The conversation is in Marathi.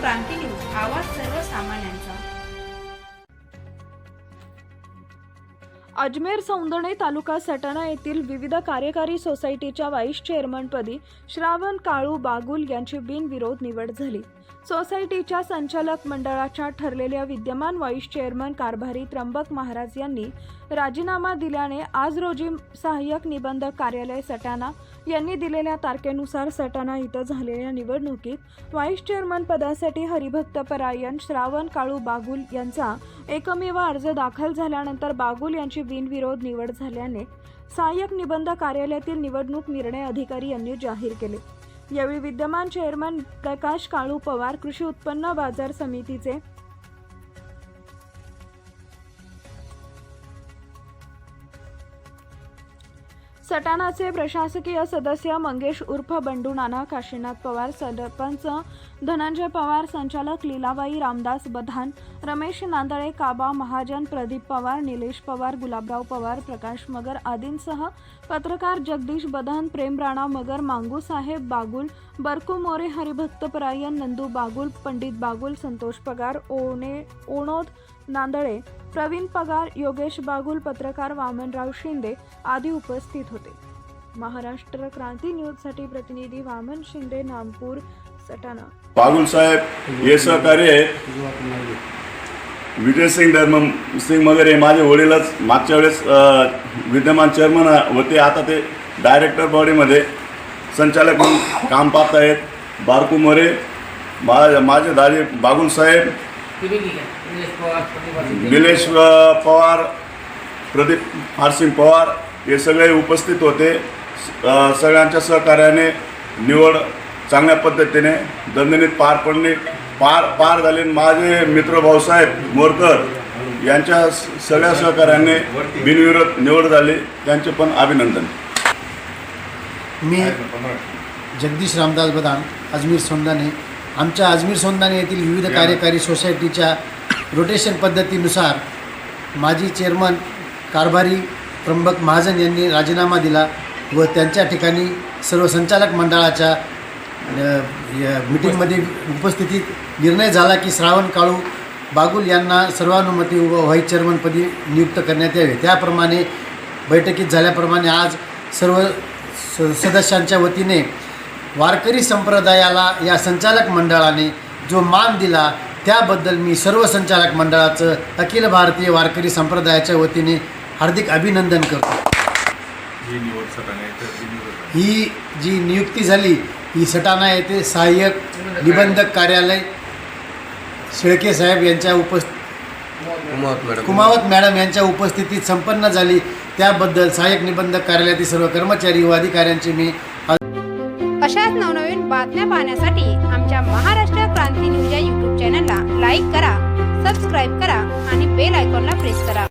क्रांती न्यूज आवाज सर्वसामान्यांचा. अजमेर सौंदणे तालुका सटाणा येथील विविध कार्यकारी सोसायटीच्या व्हाईस चेअरमनपदी श्रावण काळू बागुल यांची बिनविरोध निवड झाली. सोसायटीच्या संचालक मंडळाच्या ठरलेल्या विद्यमान व्हाईस चेअरमन कारभारी त्र्यंबक महाराज यांनी राजीनामा दिल्याने आज रोजी सहाय्यक निबंधक कार्यालय सटाणा यांनी दिलेल्या तारखेनुसार सटाणा इथं झालेल्या निवडणुकीत व्हाईस चेअरमन पदासाठी हरिभक्त परायण श्रावण काळू बागुल यांचा एकमेव अर्ज दाखल झाल्यानंतर बागुल यांची बिनविरोध निवड झाल्याने सहाय्यक निबंध कार्यालयातील निवडणूक निर्णय अधिकारी यांनी जाहीर केले. यावेळी विद्यमान चेअरमन प्रकाश काळू पवार कृषी उत्पन्न बाजार समितीचे सटाणाचे प्रशासकीय सदस्य मंगेश उर्फ बंडू नाना काशीनाथ पवार सरपंच धनंजय पवार संचालक लीलाबाई रामदास बधान रमेश नांदळे काबा महाजन प्रदीप पवार निलेश पवार गुलाबराव पवार प्रकाश मगर आदींसह पत्रकार जगदीश बदन प्रेम राणा मगर मांगू साहेब बागुल बरकू मोरे हरिभक्त परायण नंदू बागुल पंडित बागुल संतोष पगार ओणे ओणोद नांदळे प्रवीण पगार योगेश बागुल पत्रकार वामनराव शिंदे आदी उपस्थित होते. महाराष्ट्र क्रांती न्यूजसाठी प्रतिनिधी वामन शिंदे नामपूर सटाणा. बागुल साहेब हे सहकार्य विजयसिंग विजय सिंग धर्म सिंग वगैरे माझे वडीलच. मागच्या वेळेस विद्यमान चेअरमन होते. आता ते डायरेक्टर बॉडीमध्ये संचालक म्हणून काम पाहत आहेत. बारकू मोरे मा माझे दाजी बागुल साहेब निलेश पवार प्रदीप फारसिंग पवार हे सगळे उपस्थित होते. सगळ्यांच्या सहकार्याने निवड चांगल्या पद्धतीने दणदणीत पार पडणे पार पार झाले माझे मित्र भाऊसाहेब मोरकर यांच्या सगळ्या सहकार्याने बिनविरोध निवड झाली. त्यांचे पण अभिनंदन. मी जगदीश रामदास बदान अजमेर सोंदाने आमच्या अजमेर सोंदाने येथील विविध कार्यकारी सोसायटीच्या रोटेशन पद्धतीनुसार माजी चेअरमन कारभारी त्र्यंबक महाजन यांनी राजीनामा दिला व त्यांच्या ठिकाणी सर्व संचालक मंडळाच्या या मिटिंगमध्ये उपस्थितीत निर्णय झाला की श्रावण काळू बागुल यांना सर्वानुमती व्हाईस चेअरमनपदी नियुक्त करण्यात यावे. त्याप्रमाणे बैठकीत झाल्याप्रमाणे आज सर्व स सदस्यांच्या वतीने वारकरी संप्रदायाला या संचालक मंडळाने जो मान दिला त्याबद्दल मी सर्व संचालक मंडळाचं अखिल भारतीय वारकरी संप्रदायाच्या वतीने हार्दिक अभिनंदन करतो. ही जी नियुक्ती झाली ही सटाणा येथे सहाय्यक निबंधक कार्यालय शेळके साहेब यांच्या उपस्थित कुमावत मॅडम. यांच्या उपस्थितीत संपन्न झाली. त्याबद्दल सहाय्यक निबंधक कार्यालयातील सर्व कर्मचारी व अधिकाऱ्यांचे मी अशाच नवनवीन बातम्या पाहण्यासाठी आमच्या महाराष्ट्र क्रांती न्यूज या यूट्यूब चॅनलला लाईक करा सबस्क्राईब करा आणि बेल आयकॉनला प्रेस करा.